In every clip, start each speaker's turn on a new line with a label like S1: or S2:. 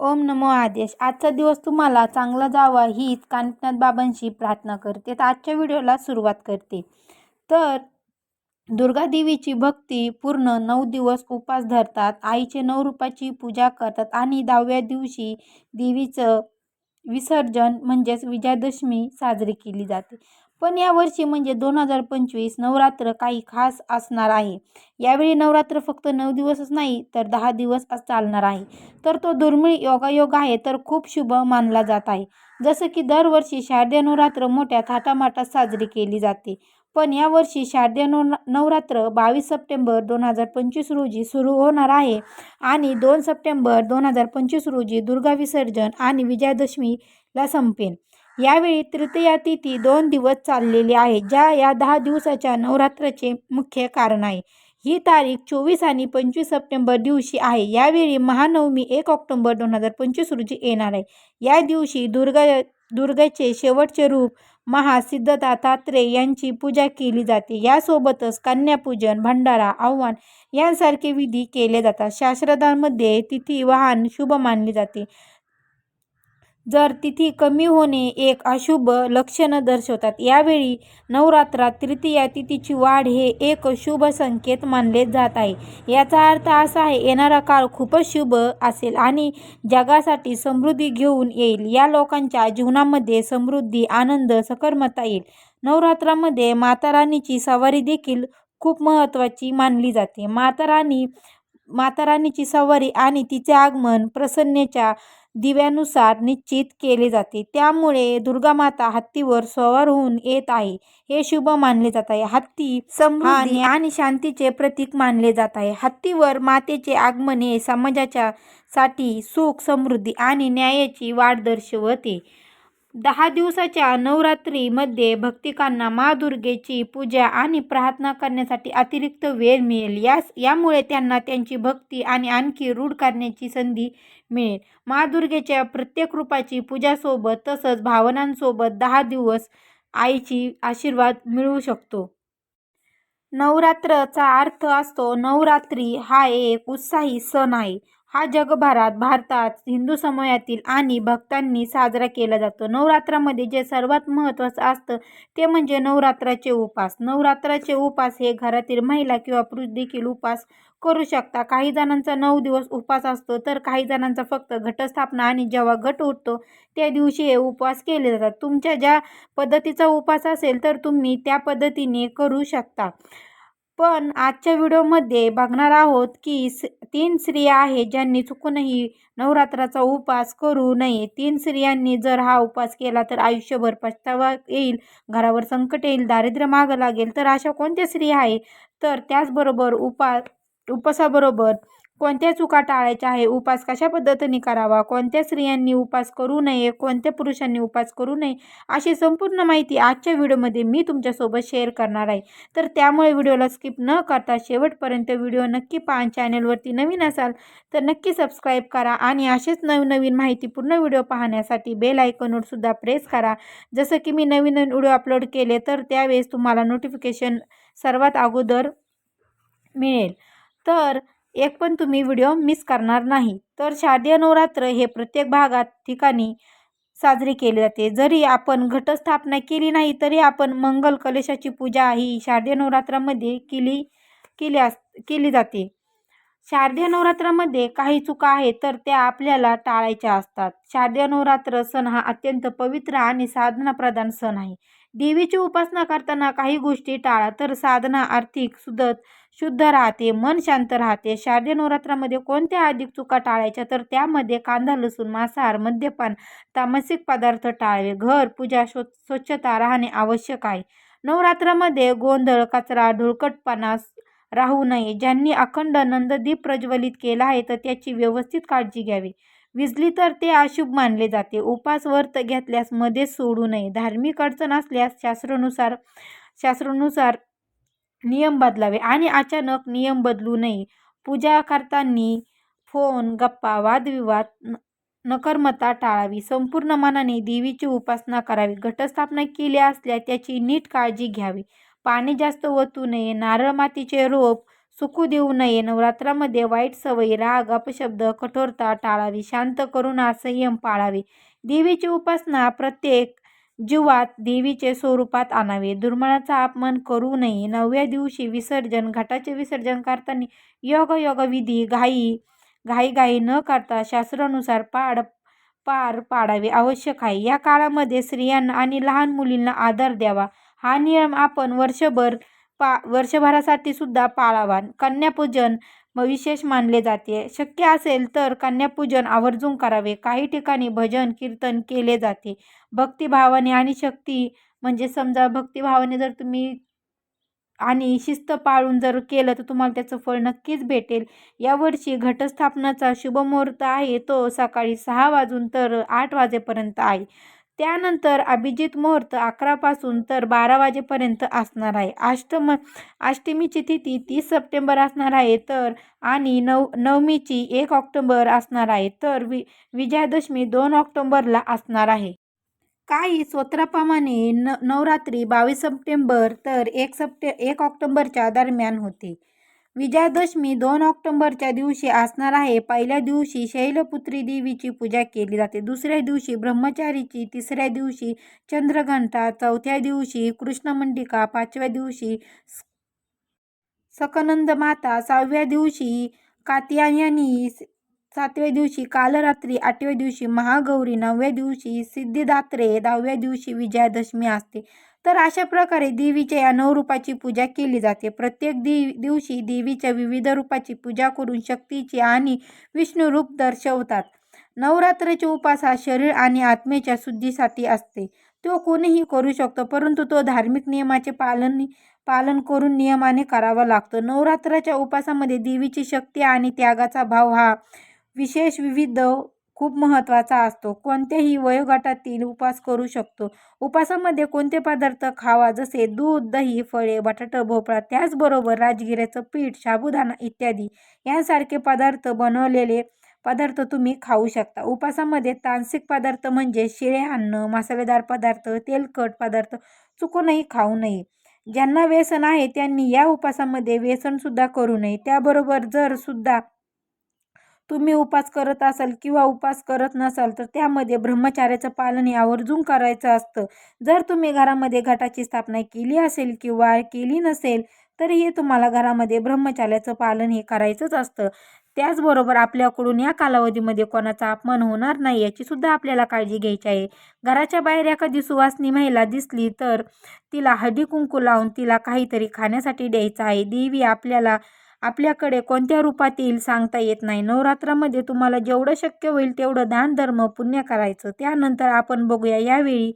S1: ओम नमो आदेश. आजचा दिवस तुम्हाला चांगला जावा हीच कानपनाथ बाबांशी प्रार्थना करते. तर आजच्या व्हिडिओला सुरुवात करते. तर दुर्गा देवीची भक्ती पूर्ण नऊ दिवस उपास धरतात. आईचे नऊ रूपाची पूजा करतात आणि दहाव्या दिवशी देवीचं विसर्जन म्हणजेच विजयादशमी साजरी केली जाते. पण यावर्षी म्हणजे दोन हजार पंचवीस नवरात्र काही खास असणार आहे. यावेळी नवरात्र फक्त नऊ दिवसच नाही तर दहा दिवस चालणार आहे. तर तो दुर्मिळ योगायोग आहे तर खूप शुभ मानला जात आहे. जसं की दरवर्षी शारदीय नवरात्र मोठ्या थाटामाटात साजरी केली जाते. पण यावर्षी शारदीय नव नवरात्र बावीस सप्टेंबर दोन हजार पंचवीस रोजी सुरू होणार आहे. आणि दोन सप्टेंबर दोन हजार पंचवीस रोजी दुर्गा विसर्जन आणि विजयादशमीला संपेन यावेळी तृतीया तिथी दोन दिवस चाललेली आहे ज्या या दहा दिवसाच्या नवरात्राचे मुख्य कारण आहे. ही तारीख चोवीस आणि पंचवीस सप्टेंबर दिवशी आहे. यावेळी महानवमी एक ऑक्टोंबर दोन हजार पंचवीस रोजी येणार आहे. या दिवशी दुर्गा दुर्गेचे शेवटचे रूप महासिद्धदातात्रे यांची पूजा केली जाते. यासोबतच कन्यापूजन भंडारा आव्हान यांसारखे विधी केले जातात. शास्त्रज्ञांमध्ये तिथी वाहन शुभ मानले जाते. जर तिथी कमी होणे एक अशुभ लक्षण दर्शवतात. यावेळी नवरात्रात तृतीया तिथीची वाढ हे एक शुभ संकेत मानले जात आहे. याचा अर्थ असा आहे येणारा काळ खूपच शुभ असेल आणि जगासाठी समृद्धी घेऊन येईल. या लोकांच्या जीवनामध्ये समृद्धी आनंद सकर्मता येईल. नवरात्रामध्ये माता राणीची सवारी देखील खूप महत्त्वाची मानली जाते. माता राणी माता राणीची सवारी आणि तिचे आगमन प्रसन्नेच्या दिव्यानुसार निश्चित केले जाते. त्यामुळे दुर्गामाता हत्तीवर सवार होऊन येत आहे. हे शुभ मानले जात आहे. हत्ती समृद्धी आणि शांतीचे प्रतीक मानले जात आहे. हत्तीवर मातेचे आगमन हे समाजाच्या साठी सुख समृद्धी आणि न्यायाची वाढ दर्शवते. दहा दिवसाच्या नवरात्रीमध्ये भक्तिकांना मा दुर्गेची पूजा आणि प्रार्थना करण्यासाठी अतिरिक्त वेळ मिळेल. यास यामुळे त्यांना त्यांची भक्ती आणि आणखी रूढ करण्याची संधी मिळेल. मा दुर्गेच्या प्रत्येक रूपाची पूजासोबत तसंच भावनांसोबत दहा दिवस आईची आशीर्वाद मिळू शकतो. नवरात्रचा अर्थ असतो नवरात्री हा एक उत्साही सण आहे. हा जगभरात भारतात हिंदू समयातील आणि भक्तांनी साजरा केला जातो. नवरात्रामध्ये जे सर्वात महत्त्वाचं असतं ते म्हणजे नवरात्राचे उपास. नवरात्राचे उपास हे घरातील महिला किंवा पुरुष देखील उपास करू शकता काही जणांचा नऊ दिवस उपास असतो तर काही जणांचा फक्त घटस्थापना आणि जेव्हा घट उठतो त्या दिवशी हे उपवास केले जातात. तुमच्या ज्या पद्धतीचा उपास असेल तर तुम्ही त्या पद्धतीने करू शकता. पण आजच्या व्हिडिओमध्ये बघणार आहोत की तीन स्त्रिया आहेत ज्यांनी चुकूनही नवरात्राचा उपवास करू नये. तीन स्त्रियांनी जर हा उपवास केला तर आयुष्यभर पछतावा येईल घरावर संकट येईल दारिद्र्य मागं लागेल. तर अशा कोणत्या स्त्रिया आहे तर त्याचबरोबर उपास उपासाबरोबर कोणत्या चुका टाळायच्या आहे? उपास कशा पद्धतीने करावा? कोणत्या स्त्रियांनी उपास करू नये? कोणत्या पुरुषांनी उपास करू नये? अशी संपूर्ण माहिती आजच्या व्हिडिओमध्ये मी तुमच्यासोबत शेअर करणार आहे. तर त्यामुळे व्हिडिओला स्किप न करता शेवटपर्यंत व्हिडिओ नक्की पाहा. चॅनलवरती नवीन असाल तर नक्की सबस्क्राईब करा आणि असेच नवनवीन माहिती पूर्ण व्हिडिओ पाहण्यासाठी बेल आयकॉनवर सुद्धा प्रेस करा. जसं की मी नवीन नवीन व्हिडिओ अपलोड केले तर त्यावेळेस तुम्हाला नोटिफिकेशन सर्वात अगोदर मिळेल. तर एक पण तुम्ही व्हिडिओ मिस करणार नाही. तर शारदीय नवरात्र हे प्रत्येक भागात ठिकाणी साजरी केली जाते. जरी आपण घटस्थापना केली नाही तरी आपण मंगल कलशाची पूजा ही शारदीय नवरात्रामध्ये केली केली अस केली जाते. शारदीय नवरात्रामध्ये काही चुका आहेत तर त्या आपल्याला टाळायच्या असतात. शारदीय नवरात्र सण हा अत्यंत पवित्र आणि साधनाप्रधान सण आहे. देवीची उपासना करताना काही गोष्टी टाळा तर साधना आर्थिक सुदत शुद्ध राहते मन शांत राहते. शारदीय नवरात्रामध्ये कोणत्या अधिक चुका टाळायच्या? तर त्यामध्ये कांदा लसूण मांसाहार मद्यपान तामसिक पदार्थ टाळावे. घर पूजा स्व स्वच्छता राहणे आवश्यक आहे. नवरात्रामध्ये गोंधळ कचरा ढोळकटपणा राहू नये. ज्यांनी अखंड नंददीप प्रज्वलित केला आहे तर त्याची व्यवस्थित काळजी घ्यावी. विजली तर ते अशुभ मानले जाते. उपास व्रत घेतल्यास मध्ये सोडू नये. धार्मिक अडचण असल्यास शास्त्रानुसार शास्त्रानुसार नियम बदलावे आणि अचानक नियम बदलू नये. पूजा करताना फोन गप्पा वादविवाद न नकर्मता टाळावी. संपूर्ण मनाने देवीची उपासना करावी. घटस्थापना केली असल्यास त्याची नीट काळजी घ्यावी. पाणी जास्त ओतू नये. नारळ मातीचे रोप सुकू देऊ नये. नवरात्रामध्ये वाईट सवयी राग अपशब्द कठोरता टाळावी शांत करुणा संयम पाळावे. देवीची उपासना प्रत्येक जीवात देवीचे स्वरूपात आणावे. दुर्मळाचा अपमान करू नये. नवव्या दिवशी विसर्जन घटाचे विसर्जन करताना योग योग विधी घाई घाईघाई न करता शास्त्रानुसार पाड पार पाडावे आवश्यक आहे. या काळामध्ये स्त्रियांना आणि लहान मुलींना आदर द्यावा. हा नियम आपण वर्षभर पा वर्षभरासाठी सुद्धा पाळावा कन्यापूजन विशेष मानले जाते. शक्य असेल तर कन्यापूजन आवर्जून करावे. काही ठिकाणी भजन कीर्तन केले जाते. भक्तिभावाने आणि शक्ती म्हणजे समजा भक्तिभावाने जर तुम्ही आणि शिस्त पाळून जर केलं तर तुम्हाला त्याचं फळ नक्कीच भेटेल. यावर्षी घटस्थापनाचा शुभमुहूर्त आहे. तो सकाळी सहा वाजून तर आठ वाजेपर्यंत आहे. त्यानंतर अभिजित मुहूर्त अकरापासून तर बारा वाजेपर्यंत असणार आहे. अष्टम अष्टमीची तिथी तीस सप्टेंबर असणार आहे तर आणि नव नवमीची एक ऑक्टोबर असणार आहे तर वि विजयादशमी दोन ऑक्टोंबरला असणार आहे. काही स्तोत्राप्रमाणे न नवरात्री बावीस सप्टेंबर तर एक सप्टे एक ऑक्टोंबरच्या दरम्यान होते. विजयादशमी दोन ऑक्टोंबरच्या दिवशी असणार आहे. पहिल्या दिवशी शैलपुत्री देवीची पूजा केली जाते. दुसऱ्या दिवशी ब्रह्मचारीची तिसऱ्या दिवशी चंद्रघंटा चौथ्या दिवशी कृष्णमंडिका पाचव्या दिवशी सकनंद माता सहाव्या दिवशी कात्यायनी सातव्या दिवशी कालरात्री आठव्या दिवशी महागौरी नवव्या दिवशी सिद्धिदात्रे दहाव्या दिवशी विजयादशमी असते. तर अशा प्रकारे देवीच्या या नऊ रूपाची पूजा केली जाते. प्रत्येक दि दिवशी देवीच्या विविध रूपाची पूजा करून शक्तीची आणि विष्णू रूप दर्शवतात. नवरात्राचे उपास हा शरीर आणि आत्मेच्या शुद्धीसाठी असते. तो कोणीही करू शकतो परंतु तो धार्मिक नियमाचे पालन पालन करून नियमाने करावा लागतो. नवरात्राच्या उपासामध्ये देवीची शक्ती आणि त्यागाचा भाव हा विशेष विविध खूप महत्त्वाचा असतो. कोणत्याही वयोगटातील उपास करू शकतो. उपासामध्ये कोणते पदार्थ खावा जसे दूध दही फळे बटाटा भोपळा त्याचबरोबर राजगिऱ्याचं पीठ साबुदाणा इत्यादी यांसारखे पदार्थ बनवलेले पदार्थ तुम्ही खाऊ शकता. उपासामध्ये तांसिक पदार्थ म्हणजे शिळे अन्न मसालेदार पदार्थ तेलकट पदार्थ चुकूनही खाऊ नये. ज्यांना व्यसन आहे त्यांनी या उपासामध्ये व्यसनसुद्धा करू नये. त्याबरोबर जर सुद्धा तुम्ही उपास करत असाल किंवा उपास करत नसाल तर त्यामध्ये ब्रह्मचार्याचं पालन आवर्जून करायचं असतं. जर तुम्ही घरामध्ये घटाची स्थापना केली असेल किंवा केली नसेल तरीही तुम्हाला घरामध्ये ब्रह्मचार्याचं पालन हे करायचंच असतं. त्याचबरोबर आपल्याकडून या कालावधीमध्ये कोणाचा अपमान होणार नाही याची सुद्धा आपल्याला काळजी घ्यायची आहे. घराच्या बाहेर एखादी सुवासनी महिला दिसली तर तिला हळदी कुंकू लावून तिला काहीतरी खाण्यासाठी द्यायचं आहे. देवी आपल्याला आपल्याकडे कोणत्या रूपात येईल सांगता येत नाही. नवरात्रामध्ये तुम्हाला जेवढं शक्य होईल तेवढं दान धर्म पुण्य करायचं. त्यानंतर आपण बघूया यावेळी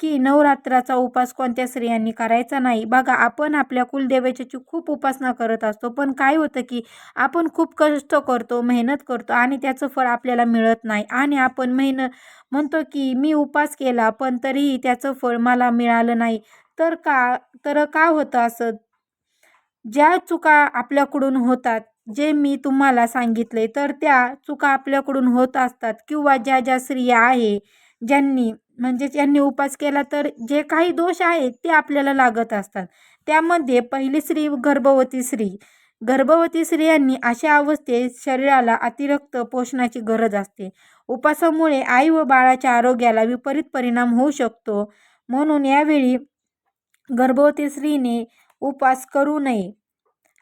S1: की नवरात्राचा उपास कोणत्या स्त्रियांनी करायचा नाही. बघा आपण आपल्या कुलदेवतेची खूप उपासना करत असतो. पण काय होतं की आपण खूप कष्ट करतो मेहनत करतो आणि त्याचं फळ आपल्याला मिळत नाही. आणि आपण मेहनत म्हणतो की मी उपास केला पण तरीही त्याचं फळ मला मिळालं नाही. तर का तर का होतं असं? ज्या चुका आपल्याकडून होतात जे मी तुम्हाला सांगितले तर त्या चुका आपल्याकडून होत असतात किंवा ज्या ज्या स्त्रिया आहे ज्यांनी म्हणजे ज्यांनी उपास केला तर जे काही दोष आहेत ते आपल्याला लागत असतात. त्यामध्ये पहिली स्त्री गर्भवती स्त्री. गर्भवती स्त्रियांनी अशा अवस्थेत शरीराला अतिरिक्त पोषणाची गरज असते. उपासामुळे आई व बाळाच्या आरोग्याला विपरीत परिणाम होऊ शकतो. म्हणून यावेळी गर्भवती स्त्रीने उपास करू नये.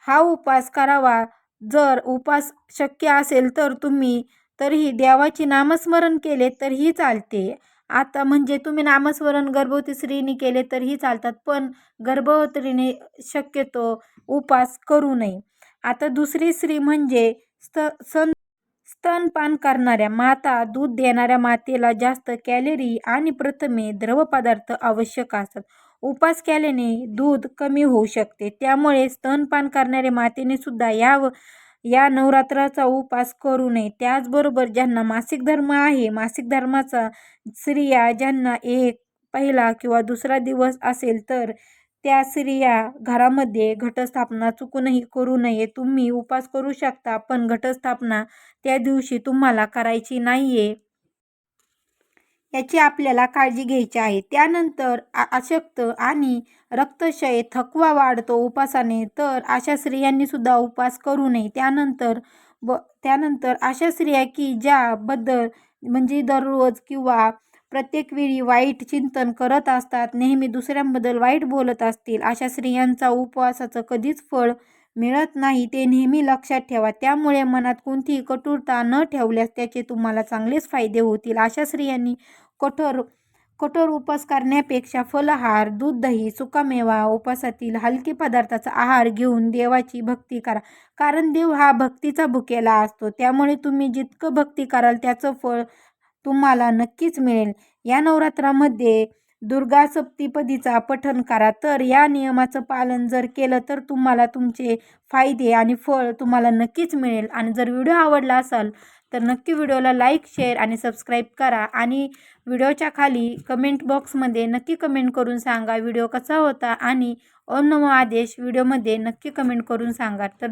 S1: हा उपास करावा. जर उपास शक्य असेल तर तुम्ही तरीही देवाची नामस्मरण केले तरीही चालते. आता म्हणजे तुम्ही नामस्मरण गर्भवती स्त्रीने केले तरीही चालतात पण गर्भवतीने शक्यतो उपास करू नये. आता दुसरी स्त्री म्हणजे स्त सन स्तनपान करणाऱ्या माता दूध देणाऱ्या मातेला जास्त कॅलरी आणि प्रथमे द्रवपदार्थ आवश्यक असतात. उपास केल्याने दूध कमी होऊ शकते. त्यामुळे स्तनपान करणाऱ्या मातेने सुद्धा या या नवरात्राचा उपास करू नये. त्याचबरोबर ज्यांना मासिक धर्म आहे मासिक धर्माचा स्त्रिया ज्यांना एक पहिला किंवा दुसरा दिवस असेल तर त्या स्त्रिया घरामध्ये घटस्थापना चुकूनही करू नये. तुम्ही उपास करू शकता पण घटस्थापना त्या दिवशी तुम्हाला करायची नाही आहे याची आपल्याला काळजी घ्यायची आहे. त्यानंतर अशक्त आणि रक्तक्षय थकवा वाढतो उपासाने. तर अशा स्त्रियांनी सुद्धा उपवास करू नये. त्यानंतर ब त्यानंतर अशा स्त्रिया की ज्याबद्दल म्हणजे दररोज किंवा प्रत्येक वेळी वाईट चिंतन करत असतात नेहमी दुसऱ्यांबद्दल वाईट बोलत असतील अशा स्त्रियांचा उपवासाचं कधीच फळ मिळत नाही ते नेहमी लक्षात ठेवा. त्यामुळे मनात कोणतीही कठोरता न ठेवल्यास त्याचे तुम्हाला चांगलेच फायदे होतील. अशा स्त्रियांनी कठोर कठोर उपवास करण्यापेक्षा फलहार दूध दही सुकामेवा उपवासातील हलके पदार्थाचा आहार घेऊन देवाची भक्ती करा. कारण देव हा भक्तीचा भुकेला असतो. त्यामुळे तुम्ही जितकं भक्ती कराल त्याचं फळ तुम्हाला नक्कीच मिळेल. या नवरात्रामध्ये दुर्गा सप्तीपदीचा पठण करा. तर या नियमाचं पालन जर केलं तर तुम्हाला तुमचे फायदे आणि फळ तुम्हाला नक्कीच मिळेल. आणि जर व्हिडिओ आवडला असाल तर नक्की व्हिडिओला लाईक शेअर आणि सबस्क्राईब करा. आणि व्हिडिओच्या खाली कमेंट बॉक्समध्ये नक्की कमेंट करून सांगा व्हिडिओ कसा होता आणि ओम नमो आदेश व्हिडिओमध्ये नक्की कमेंट करून सांगा. तर